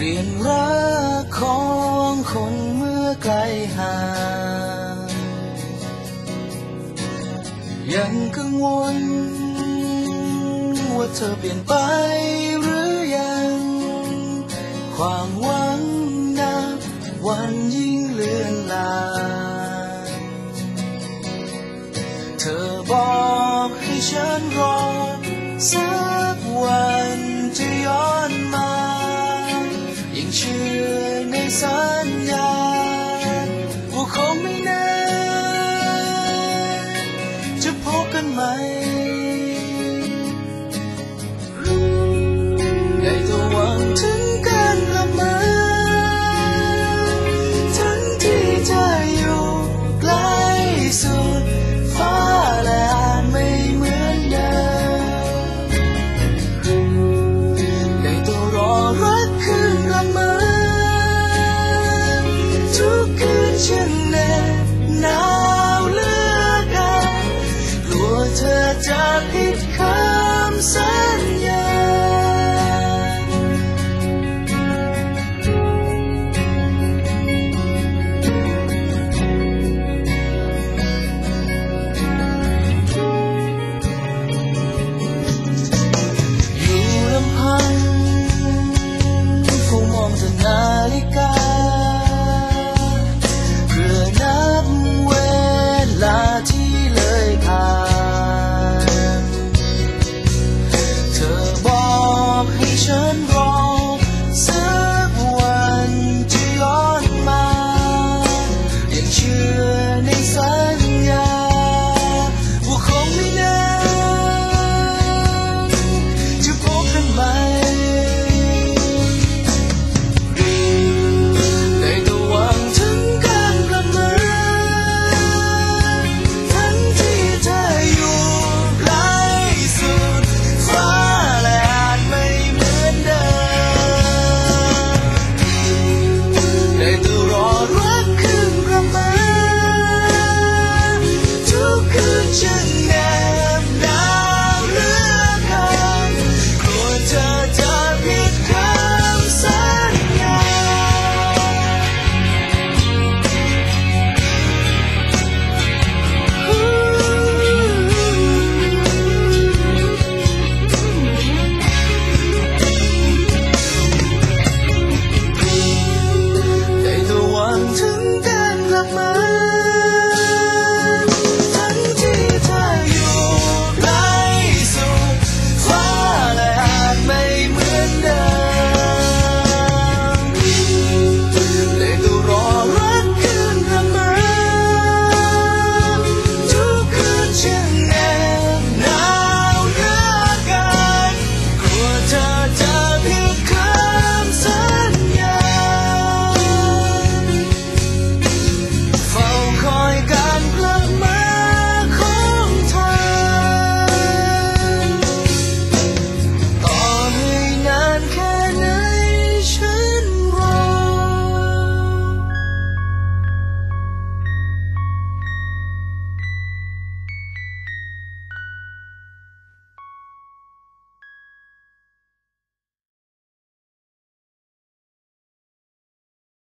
เรียนรักของคนเมื่อไกลห่างยังกังวล ว่าเธอเปลี่ยนไปหรือยัง ความหวังนับวันยิ่งเลือนลางเธอบอกให้ฉันรอ สักวันจะย้อนมา เชื่อในสัญญาว่าคงไม่นานจะพบกันไหม กคืนฉันเหน็บหนาวเลือเกินกลัวเธอจะผิดคำสัญญ ฉันรอ